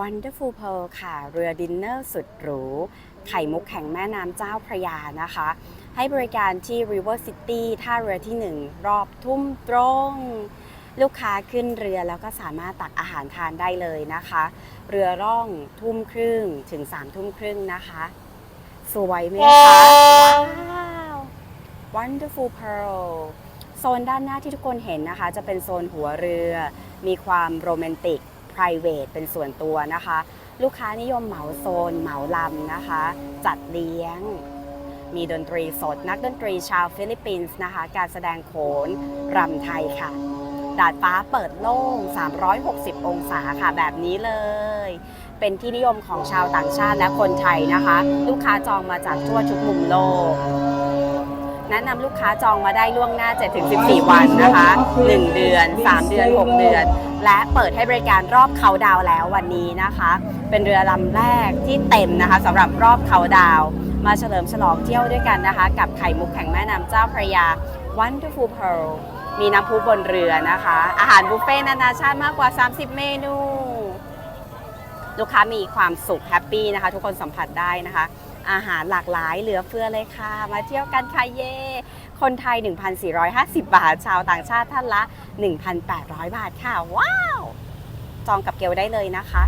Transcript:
Wonderful Pearl ค่ะ เรือดินเนอร์สุดหรู ไข่มุกแห่งแม่น้ำเจ้าพระยานะคะ ให้บริการที่ River City ท่าเรือที่ 1 รอบทุ่มตรง ลูกค้าขึ้นเรือแล้วก็สามารถตักอาหารทานได้เลยนะคะ เรือร่องทุ่มครึ่งถึง3ทุ่มครึ่งนะคะ สวยไหมคะ ว้าว Wonderful Pearl โซนด้านหน้าที่ทุกคนเห็นนะคะ จะเป็นโซนหัวเรือ มีความโรแมนติก private เป็นส่วนตัวนะคะ ลูกค้านิยมเหมาโซน เหมาลำนะคะ จัดเลี้ยง มีดนตรีสด นักดนตรีชาวฟิลิปปินส์นะคะ การแสดงโขนรำไทยค่ะ ดาดฟ้าเปิดโล่ง 360 องศาค่ะแบบนี้เลย เป็นที่นิยมของชาวต่างชาติและคนไทยนะคะ ลูกค้าจองมาจากทั่วทุกมุมโลก แนะนำลูกค้าจองมาได้ล่วงหน้า 7-14 วันนะคะ 1 เดือน 3 เดือน 6 เดือน และเปิดให้บริการรอบเขาดาวแล้ววันนี้นะคะ เป็นเรือลำแรกที่เต็มนะคะสำหรับรอบเขาดาว มาเฉลิมฉลองเที่ยวด้วยกันนะคะ กับไข่มุกแห่งแม่น้ำเจ้าพระยา Wonderful Pearl มีน้ำพุบนเรือนะคะ อาหารบุฟเฟ่ต์นานาชาติมากกว่า 30 เมนู ลูกค้ามีความสุขแฮปปี้นะคะ ทุกคนสัมผัสได้นะคะ อาหารหลากหลายเหลือเฟือเลยค่ะ มาเที่ยวกันค่ะเย่คนไทย 1,450 บาท ชาวต่างชาติท่านละ 1,800 บาทค่ะ ว้าว จองกับเกลได้เลยนะคะ